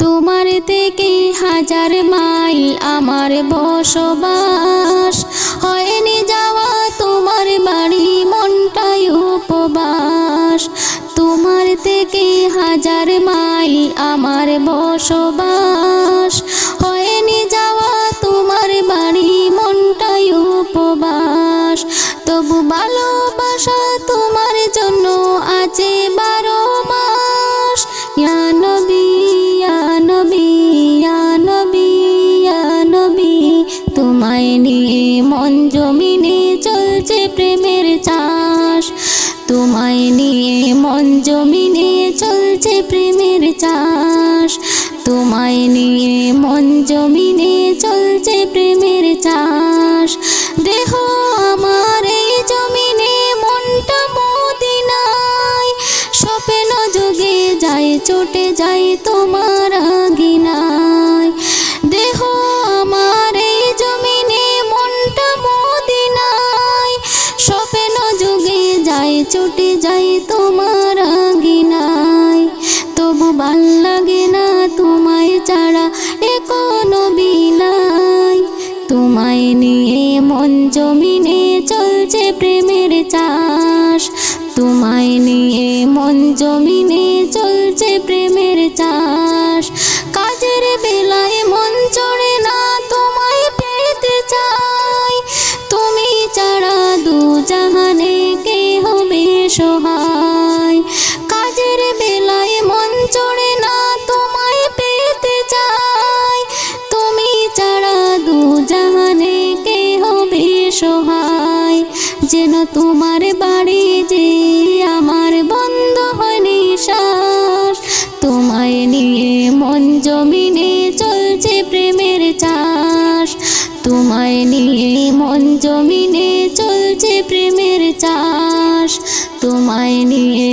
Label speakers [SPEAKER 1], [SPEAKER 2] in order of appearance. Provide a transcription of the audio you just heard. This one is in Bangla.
[SPEAKER 1] তোমার থেকে হাজার মাইল আমার বসবাস। হয়নি যাওয়া তোমার বাড়ি, মনটাই উপবাস। তোমার থেকে হাজার মাইল আমার বসবাস। তোমায় নিয়ে মন জমিনে চলছে প্রেমের চাষ। তোমায় নিয়ে মন জমিনে চলছে প্রেমের চাষ। তোমায় নিয়ে মন জমিনে চলছে প্রেমের চাষ। দেহ আমার এই জমিনে, মনটা মদিনায়। স্বপ্ন যোগে যায়, চটে যায় তোমার চটে যায় তোমার আগিনায় তবু ভালো লাগে না তোমায় ছাড়া এ কোনো বিলাই। তোমায় নিয়ে মন জমিনে চলছে প্রেমের চাষ। তোমায় নিয়ে মন জমিনে চলছে প্রেমের চাষ। সহায় কাজের বেলায় মন চড়ে না, তোমায় পেতে চাই। তুমি ছাড়া দু জাহানে কে হবে সহায় যেন তোমার বাড়ি যে আমার বন্ধ হয় নিশ্বাস। তোমায় নিয়ে মন জমিনে চলছে প্রেমের চাষ। তোমায় নিয়ে মন জমিনে চলছে প্রেমের চাষ। তোমায় নিয়ে